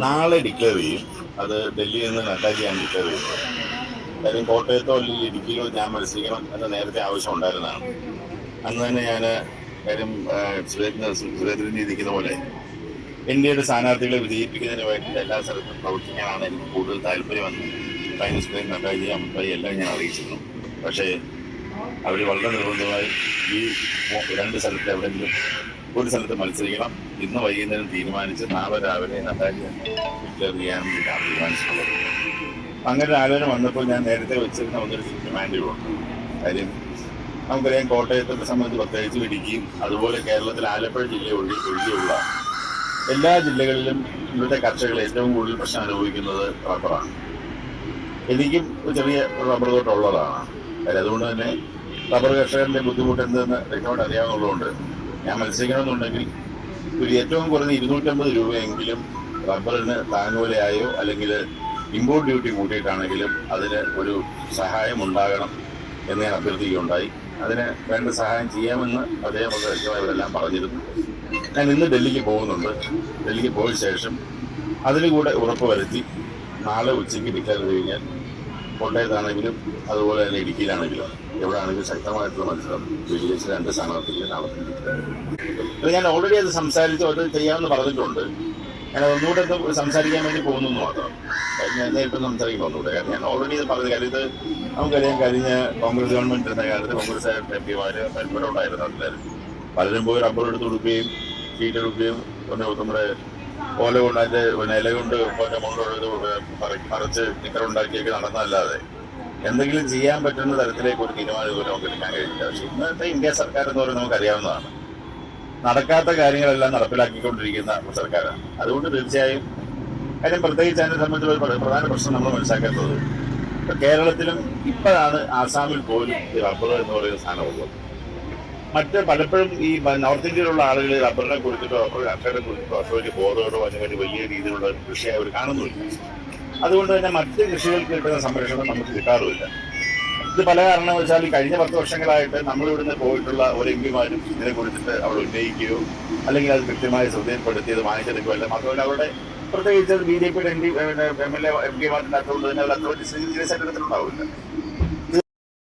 നാളെ ഡിക്ലെയർ ചെയ്യും. അത് ഡൽഹിയിൽ നിന്ന് നട്ടാജിയാണ് ഡിക്ലെയർ ചെയ്യുന്നത് കാര്യം കോട്ടയത്തോ അല്ലെങ്കിൽ ഇടുക്കിയിലോ ഞാൻ മത്സരിക്കണം എന്ന് നേരത്തെ ആവശ്യം ഉണ്ടായിരുന്നതാണ്. അന്ന് തന്നെ ഞാൻ കാര്യം ആ, സുരേന്ദ്രൻ പോലെ എൻ ഡി എയുടെ സ്ഥാനാർത്ഥികളെ വിജയിപ്പിക്കുന്നതിന് വേണ്ടി എല്ലാ സ്ഥലത്തും പ്രവർത്തിക്കാനാണ് എനിക്ക് കൂടുതൽ താല്പര്യമെന്ന് ഫൈനാൻസ് പ്രൈം നട്ടാജി അമിത്ഭായി എല്ലാം ഞാൻ അറിയിച്ചിരുന്നു. പക്ഷേ അവർ വളരെ നിർബന്ധമായി ഈ രണ്ട് സ്ഥലത്ത് എവിടെയെങ്കിലും ഒരു സ്ഥലത്ത് മത്സരിക്കണം. ഇന്ന് വൈകുന്നേരം തീരുമാനിച്ച് നാളെ രാവിലെ നട്ടാജി ഡിക്ലെയർ ചെയ്യാനും വേണ്ടിയിട്ടാണ് തീരുമാനിച്ചിട്ടുള്ളത്. അങ്ങനെ ആലോചന വന്നപ്പോൾ ഞാൻ നേരത്തെ വെച്ചിരുന്ന ഒന്നൊരു ഡിമാൻഡുകളുണ്ട് കാര്യം നമുക്കറിയാം കോട്ടയത്തെ സംബന്ധിച്ച് പ്രത്യേകിച്ച് ഇടുക്കിയും അതുപോലെ കേരളത്തിൽ ആലപ്പുഴ ജില്ല ഒഴി ഒഴികെയുള്ള എല്ലാ ജില്ലകളിലും ഇവിടുത്തെ കർഷകർ ഏറ്റവും കൂടുതൽ പ്രശ്നം അനുഭവിക്കുന്നത് റബ്ബറാണ്. എനിക്കും ചെറിയ റബ്ബർ തോട്ടമുള്ളതാണ്. കാര്യം അതുകൊണ്ട് തന്നെ റബ്ബർ കർഷകരുടെ ബുദ്ധിമുട്ട് എന്തെന്ന് വ്യക്തമായിട്ട് അറിയാവുന്നതുകൊണ്ട് ഞാൻ മത്സരിക്കണമെന്നുണ്ടെങ്കിൽ ഒരു ഏറ്റവും കുറഞ്ഞ ഇരുന്നൂറ്റമ്പത് രൂപയെങ്കിലും റബ്ബറിന് താങ്ങുവിലയായോ അല്ലെങ്കിൽ ഇമ്പോർട്ട് ഡ്യൂട്ടി കൂട്ടിയിട്ടാണെങ്കിലും അതിന് ഒരു സഹായം ഉണ്ടാകണം എന്ന് ഞാൻ അഭ്യർത്ഥിക്കുകയുണ്ടായി. അതിന് വേണ്ട സഹായം ചെയ്യാമെന്ന് അദ്ദേഹം ഒക്കെ വ്യക്തമായവരെല്ലാം പറഞ്ഞിരുന്നു. ഞാൻ ഇന്ന് ഡൽഹിക്ക് പോകുന്നുണ്ട്. ഡൽഹിക്ക് പോയ ശേഷം അതിന് കൂടെ ഉറപ്പ് വരുത്തി നാളെ ഉച്ചയ്ക്ക് ഡിക്ലെയർ കഴിഞ്ഞാൽ കോട്ടയത്താണെങ്കിലും അതുപോലെ തന്നെ ഇടുക്കിയിലാണെങ്കിലും എവിടെയാണെങ്കിലും ശക്തമായിട്ടുള്ള മത്സരം വിജയിച്ച രണ്ട് സ്ഥാനാർത്ഥികൾ നടത്തിയിട്ടുണ്ട് ഞാൻ ഓൾറെഡി അത് സംസാരിച്ച് അത് ചെയ്യാമെന്ന് പറഞ്ഞിട്ടുണ്ട്. ഞാൻ ഒന്നുകൂടെ ഒന്ന് സംസാരിക്കാൻ വേണ്ടി പോകുന്നു മാത്രം. ഞാൻ നേരിട്ട് സംസാരിക്കാൻ ഒന്നുകൂടെ കാരണം ഞാൻ ഓൾറെഡി ഇത് പറഞ്ഞ കാര്യം ഇത് നമുക്കറിയാം കഴിഞ്ഞ കോൺഗ്രസ് ഗവൺമെന്റ് ഇരുന്ന കാലത്ത് കോൺഗ്രസ് എം പിമാര് പരിപാടി ഉണ്ടായിരുന്നു പലരും പോയി റബ്ബർ എടുത്ത് കൊടുക്കുകയും ഷീറ്റ് എടുക്കുകയും നമ്മുടെ ഓല കൊണ്ട് അതിന്റെ പിന്നെ കൊണ്ട് പിന്നെ നിക്കർ ഉണ്ടാക്കിയൊക്കെ നടന്നല്ലാതെ എന്തെങ്കിലും ചെയ്യാൻ പറ്റുന്ന തരത്തിലേക്ക് ഒരു തീരുമാനം ഇതുവരെ നമുക്ക് എടുക്കാൻ കഴിയില്ല. പക്ഷെ ഇന്നത്തെ ഇന്ത്യ സർക്കാർ എന്ന് പറയുന്നത് നമുക്ക് അറിയാവുന്നതാണ്. നടക്കാത്ത കാര്യങ്ങളെല്ലാം നടപ്പിലാക്കിക്കൊണ്ടിരിക്കുന്ന സർക്കാരാണ്. അതുകൊണ്ട് തീർച്ചയായും കാര്യം പ്രത്യേകിച്ച് അതിനെ സംബന്ധിച്ചുള്ള ഒരു പ്രധാന പ്രശ്നം നമ്മൾ മനസ്സിലാക്കേണ്ടത് ഇപ്പൊ കേരളത്തിലും ഇപ്പോഴാണ് ആസാമിൽ പോലും ഈ റബ്ബർ എന്ന് പറയുന്ന സാധനമുള്ളത് മറ്റ് പലപ്പോഴും ഈ നോർത്ത് ഇന്ത്യയിലുള്ള ആളുകൾ റബ്ബറിനെ കുറിച്ചിട്ടോ കർഷകരെ കുറിച്ചിട്ടോ അസോയ്ക്ക് ബോധമോ അതിനുവേണ്ടി വലിയ രീതിയിലുള്ള കൃഷി അവർ കാണുന്നുമില്ല. അതുകൊണ്ട് തന്നെ മറ്റ് കൃഷികൾക്ക് കിട്ടുന്ന സംരക്ഷണം നമുക്ക് കിട്ടാറുമില്ല. ഇത് പല കാരണവശാൽ വെച്ചാൽ കഴിഞ്ഞ പത്ത് വർഷങ്ങളായിട്ട് നമ്മൾ ഇവിടുന്ന് പോയിട്ടുള്ള ഒരു എം പിമാരും ഇതിനെ കുറിച്ചിട്ട് അവിടെ ഉന്നയിക്കുകയോ അല്ലെങ്കിൽ അത് കൃത്യമായി ശ്രദ്ധയിൽപ്പെടുത്തിയത് വാങ്ങിച്ചെടുക്കുകയോ അല്ല. മാത്രമല്ല അവരുടെ പ്രത്യേകിച്ച് ബി ജെ പിയുടെ M P M L A M പിമാരുടെ അകത്തുകൊണ്ട് തന്നെ അവർ അത്ര എടുത്തിട്ടുണ്ടാവില്ല.